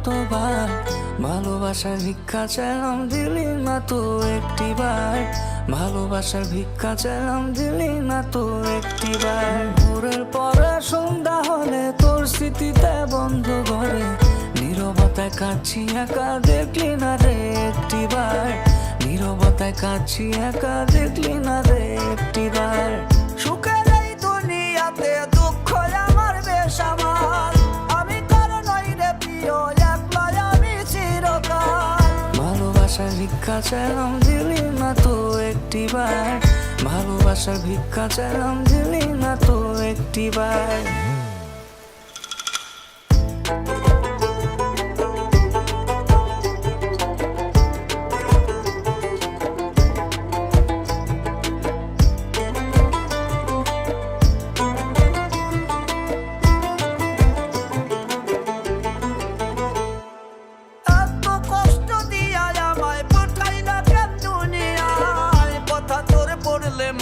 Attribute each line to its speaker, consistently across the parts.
Speaker 1: কতবার? ভালোবাসার ভিক্ষা চাইলাম দিলি না তো একটিবার। ভালোবাসার ভিক্ষা চাইলাম দিলি না তো একটিবার। ভোরের পরে সন্ধ্যা হলে তোর স্মৃতিতে বন্ধ ঘরে। নীরবতায় কাছি একা, দেখলি না রে একটি একটিবার। নীরবতায় কাছি একা, দেখলি না রে একটি একটিবার। ভালোবাসার ভিক্ষা চাইলাম দিলি না তো একটিবার। ভালোবাসার ভিক্ষা চাইলাম দিলি না তো একটিবার।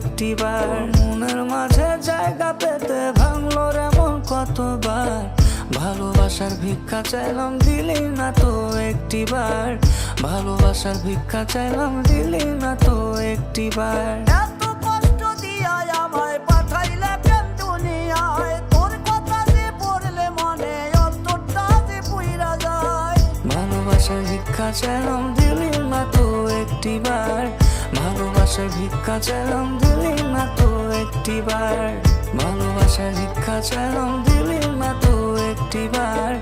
Speaker 1: একটিবার। মনের মাঝে জায়গা পেতে ভাঙলো রে মন কতবার? ভালোবাসার ভিক্ষা চাইলাম দিলি না তো একটিবার। ভালোবাসার ভিক্ষা চাইলাম দিলি না তো একটিবার। এত কষ্ট দিয়া আমায় পাঠাইলে কেন দুনিয়ায়। তোর কথা যে পড়লে মনে অন্তরটা যে পুইরা যায়। ভালোবাসার ভিক্ষা চাইলাম দিলি না তো একটিবার। ভালোবাসার ভিক্ষা চাইলাম দিলি না তো একটিবার। ভালোবাসার ভিক্ষা চাইলাম দিলি না তো একটিবার।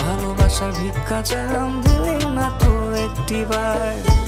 Speaker 1: ভালোবাসার ভিক্ষা চাইলাম দিলি না তো একটিবার।